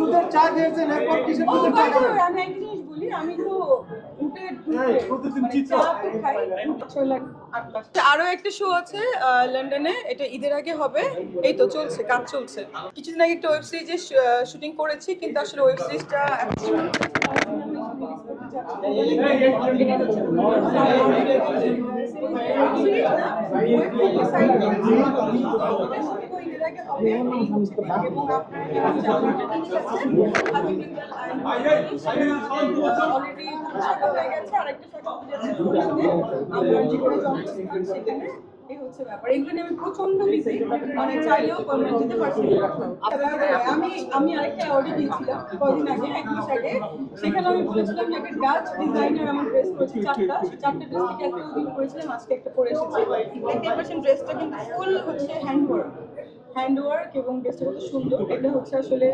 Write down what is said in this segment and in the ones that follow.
দুধের চা খেয়েছেন এরপর কিসের দুধের চা খাবেন আমি একটা জিনিস বলি আমি তো হ্যাঁ, মানে আরও একটা শো আছে লন্ডনে এটা ঈদের আগে হবে এই তো চলছে কাজ চলছে কিছুদিন আগে একটা ওয়েব সিরিজে শুটিং করেছি কিন্তু আসলে ওয়েব সিরিজটা যেতে পারছি আমি আমি আরেকটা অর্ডার দিয়েছিলাম কদিন আগে, এক সেখানে আমি বলেছিলাম যে একটা ডাচ ডিজাইনার আমার ড্রেস করেছে চারটা চারটা ড্রেস থেকে একটা করেছিলাম। আজকে একটা পরে এসেছি। দেখতে পাচ্ছেন ড্রেসটা কিন্তু ফুল হচ্ছে হ্যান্ড ওয়ার্ক হ্যান্ড ওয়ার্ক এবং ড্রেসটা কত সুন্দর। এটা হচ্ছে আসলে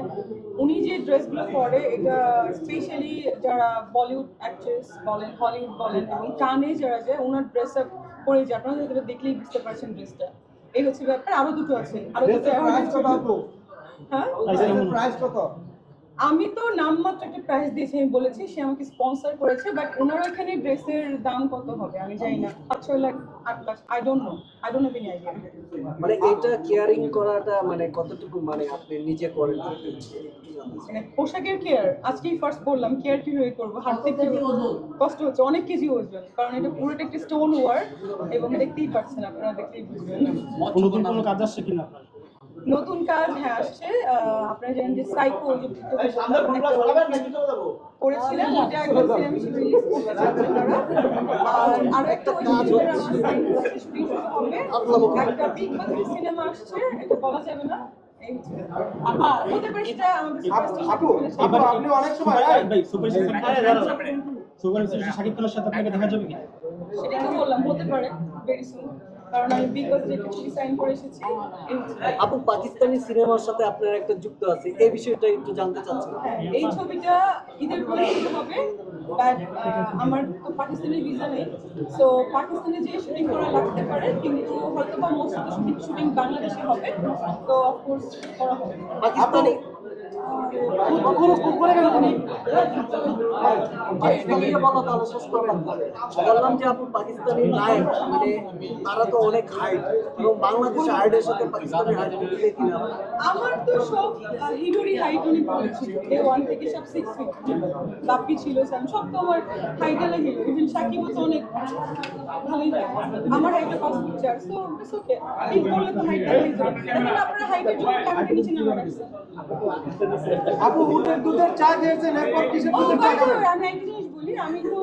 উনি যে ড্রেসগুলো পরে এটা স্পেশালি যারা বলিউড অ্যাক্ট্রেস বলেন হলিউড বলেন এবং টানে যারা যায় ওনার ড্রেস আপ পরে যায়। আপনারা এটা দেখলেই বুঝতে পারছেন ড্রেসটা এই হচ্ছে ব্যাপার। আরও দুটো আছে। আরও দুটো প্রাইস হ্যাঁ? প্রাইস কত? আমি তো নামমাত্র একটা প্রাইস দিয়েছি আমি বলেছি সে আমাকে স্পন্সর করেছে বাট ওনার ওখানে ড্রেসের দাম কত হবে? আমি জানি না। পাঁচ ছয় লাখ আট lakh I don't know I don't have any idea মানে এটা কেয়ারিং করাটা মানে কতটুকু মানে আপনি নিজে করেন? মানে পোশাকের কেয়ার আজকেই ফার্স্ট বললাম কেয়ার কীভাবে করব? হাঁটতে কষ্ট হচ্ছে অনেক কেজি ওজন কারণ এটা পুরোটা একটা স্টোন ওয়ার্ক এবং দেখতেই পাচ্ছেন আপনারা দেখতেই বুঝবেন। কোনো কাজ আসছে কিনা আপনার? নতুন কাজ হ্যাঁ আসছে। আপনারা জানেন যে সাইকো যে তোকে একটা করেছিলাম ওটা একদম সিনেমা হিসেবে রিলিজ করতে যাচ্ছে তারা আর একটা ওই বছরের আমার সাইকো শুটিং হবে। একটা বিগ বাজেট সিনেমা আসছে এটা বলা যাবে না। আপনি অনেক সময় সুপার সুপার শাকিব খানের সাথে আপনাকে দেখা যাবে কি সেটা তো বললাম হতে পারে ভেরি সুন কারণ আমি বিগ বাজেট একটা ছবি সাইন করে এসেছি। আপু পাকিস্তানি সিনেমার সাথে আপনার একটা যুক্ত আছে এই বিষয়টা একটু জানতে চাচ্ছি এই ছবিটা ঈদের পরে শুরু হবে বাট আমার তো পাকিস্তানি ভিসা নেই সো পাকিস্তানে যে শুটিং করা লাগতে পারে কিন্তু হয়তো বা মোস্ট শুটিং শুটিং বাংলাদেশে হবে তো অফকোর্স করা হবে পাকিস্তানি পাকিস্তানি। বললাম যে নায়ক মানে তারা তো অনেক হাইট এবং বাংলাদেশের হাইটের সাথে পাকিস্তানি হাইট মিলিয়ে কিনা। আমার তো সব হিরোরই হাইট অনেক ভালো ছিল ডে ওয়ান থেকে সব সিক্স ফিট বাপ্পি ছিল স্যাম সব তো আমার হাইটালা হিরো। ইভেন সাকিবও তো অনেক ভালোই আমার হাইটটা পাঁচ ফিট সো ইটস ওকে ঠিক করলে তো হাইটটা আপনারা হাইটের জন্য ক্যামেরা নিচে নামা রাখছেন আপু উটের দুধের চা খেয়েছেন এরপর কিসের দুধের চা খাবেন? আমি একটা জিনিস বলি আমি তো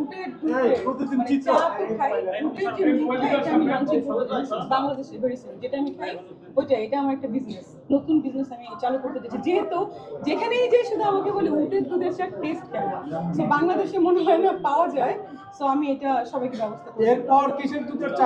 উটের প্রতিদিন মানে চিত্র। উটের যে আমি লাঞ্চে বাংলাদেশে ভেরি সুন যেটা আমি খাই ওইটা এটা আমার একটা বিজনেস নতুন বিজনেস আমি চালু করতে চাইছি। যেহেতু যেখানেই যে শুধু আমাকে বলে উটের দুধের চা টেস্ট কেমন? সো বাংলাদেশে মনে হয় না পাওয়া যায় সো আমি এটা সবাইকে ব্যবস্থা করি এরপর কিসের দুধের চা